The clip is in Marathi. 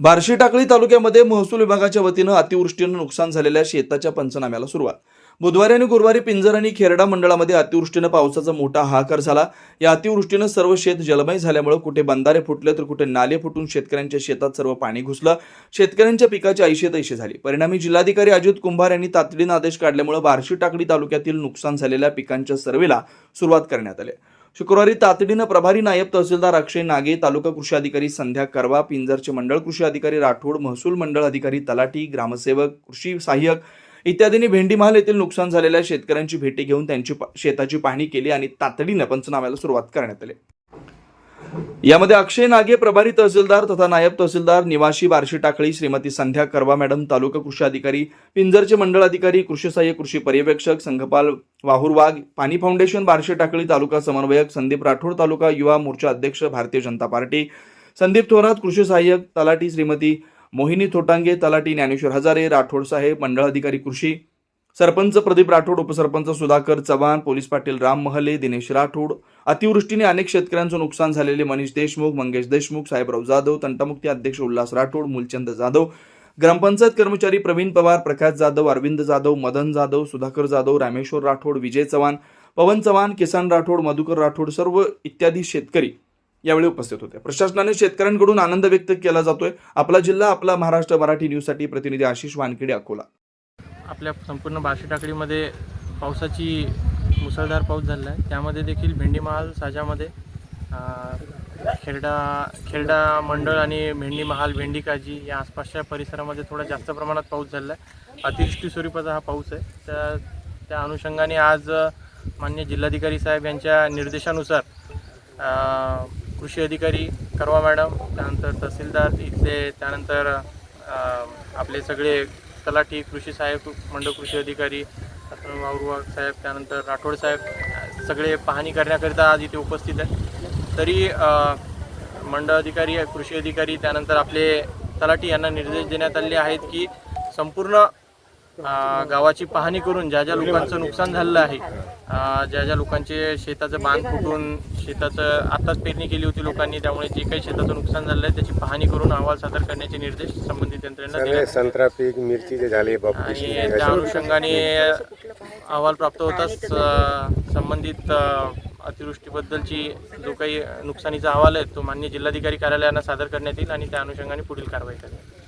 बार्शी टाकळी तालुक्यामध्ये महसूल विभागाच्या वतीनं अतिवृष्टीनं नुकसान झालेल्या शेताच्या पंचनाम्याला सुरुवात. बुधवारी आणि गुरुवारी पिंजर आणि खेरडा मंडळामध्ये अतिवृष्टीनं पावसाचा मोठा हाहाकार झाला. या अतिवृष्टीनं सर्व शेत जलमय झाल्यामुळे कुठे बंधारे फुटले तर कुठे नाले फुटून शेतकऱ्यांच्या शेतात सर्व पाणी घुसलं. शेतकऱ्यांच्या पिकाची ऐशे तैशे झाली. परिणामी जिल्हाधिकारी अजित कुंभार यांनी तातडीनं आदेश काढल्यामुळे बार्शी टाकळी तालुक्यातील नुकसान झालेल्या पिकांच्या सर्वेला सुरुवात करण्यात आली. शुक्रवारी तातडीनं प्रभारी नायब तहसीलदार अक्षय नागे तालुका कृषी अधिकारी संध्या करवा पिंजरचे मंडळ कृषी अधिकारी राठोड महसूल मंडळ अधिकारी तलाठी ग्रामसेवक कृषी सहाय्यक इत्यादींनी भेंडीमहाल येथील नुकसान झालेल्या शेतकऱ्यांची भेटी घेऊन त्यांची शेताची पाहणी केली आणि तातडीनं पंचनाम्याला सुरुवात करण्यात आली. यामध्ये अक्षय नागे प्रभारी तहसीलदार तथा नायब तहसीलदार निवासी बार्शी टाकळी श्रीमती संध्या करवा मॅडम तालुका कृषी अधिकारी पिंजरचे मंडळ अधिकारी कृषी सहाय्य कृषी पर्यवेक्षक संघपाल वाहुरवाग पाणी फाउंडेशन बार्शी टाकळी तालुका समन्वयक संदीप राठोड तालुका युवा मोर्चा अध्यक्ष भारतीय जनता पार्टी संदीप थोरात कृषी सहाय्यक तलाठी श्रीमती मोहिनी थोटांगे तलाठी ज्ञानेश्वर हजारे राठोड साहेब मंडळ अधिकारी कृषी सरपंच प्रदीप राठोड उपसरपंच सुधाकर चव्हाण पोलीस पाटील राम महले दिनेश राठोड अतिवृष्टीने अनेक शेतकऱ्यांचं नुकसान झालेले मनीष देशमुख मंगेश देशमुख साहेबराव जाधव तंटामुक्ती अध्यक्ष उल्हास राठोड मूलचंद जाधव ग्रामपंचायत कर्मचारी प्रवीण पवार प्रकाश जाधव अरविंद जाधव मदन जाधव सुधाकर जाधव रामेश्वर राठोड विजय चव्हाण पवन चव्हाण किसान राठोड मधुकर राठोड सर्व इत्यादी शेतकरी यावेळी उपस्थित होते. प्रशासनाने शेतकऱ्यांकडून आनंद व्यक्त केला जातोय. आपला जिल्हा आपला महाराष्ट्र मराठी न्यूजसाठी प्रतिनिधी आशिष वानखेडे अकोला. आपल्या संपूर्ण बार्शी टाकडीमध्ये पावसाची मुसळधार पाऊस झालेला आहे. त्यामध्ये देखील भेंडीमहाल साजामध्ये खेरडा खेरडा मंडळ आणि भेंडी महाल भेंडी काजी या आसपासच्या परिसरामध्ये थोडा जास्त प्रमाणात पाऊस झालेला आहे. अतिवृष्टी स्वरूपाचा हा पाऊस आहे. त्या त्या अनुषंगाने आज मान्य जिल्हाधिकारी साहेब यांच्या निर्देशानुसार कृषी अधिकारी करवा मॅडम त्यानंतर तहसीलदार इथले त्यानंतर आपले सगळे तलाठी कृषी सहाय्यक मंडळ कृषी अधिकारी वावरुवा साहेब त्यानंतर राठोड साहेब सगळे पाहणी करण्याकरिता आज इथे उपस्थित आहेत. तरी मंडळ अधिकारी कृषी अधिकारी त्यानंतर आपले तलाठी यांना निर्देश देण्यात आलेले आहेत की संपूर्ण गावाची पाहणी करून ज्या ज्या लोकांचं नुकसान झालेलं आहे ज्या ज्या लोकांचे शेताचं बांध फुटून शेताचं आत्ताच पेरणी केली होती लोकांनी त्यामुळे जे काही शेताचं नुकसान झालेलं आहे त्याची पाहणी करून अहवाल सादर करण्याचे निर्देश संबंधित यंत्रणेला सगळे देण्यात संत्रा पीक मिरचीचे झाले आणि त्या अनुषंगाने अहवाल प्राप्त होताच संबंधित अतिवृष्टीबद्दलची जो काही नुकसानीचा अहवाल आहे तो मान्य जिल्हाधिकारी कार्यालयांना सादर करण्यात येईल आणि त्या अनुषंगाने पुढील कारवाई करेल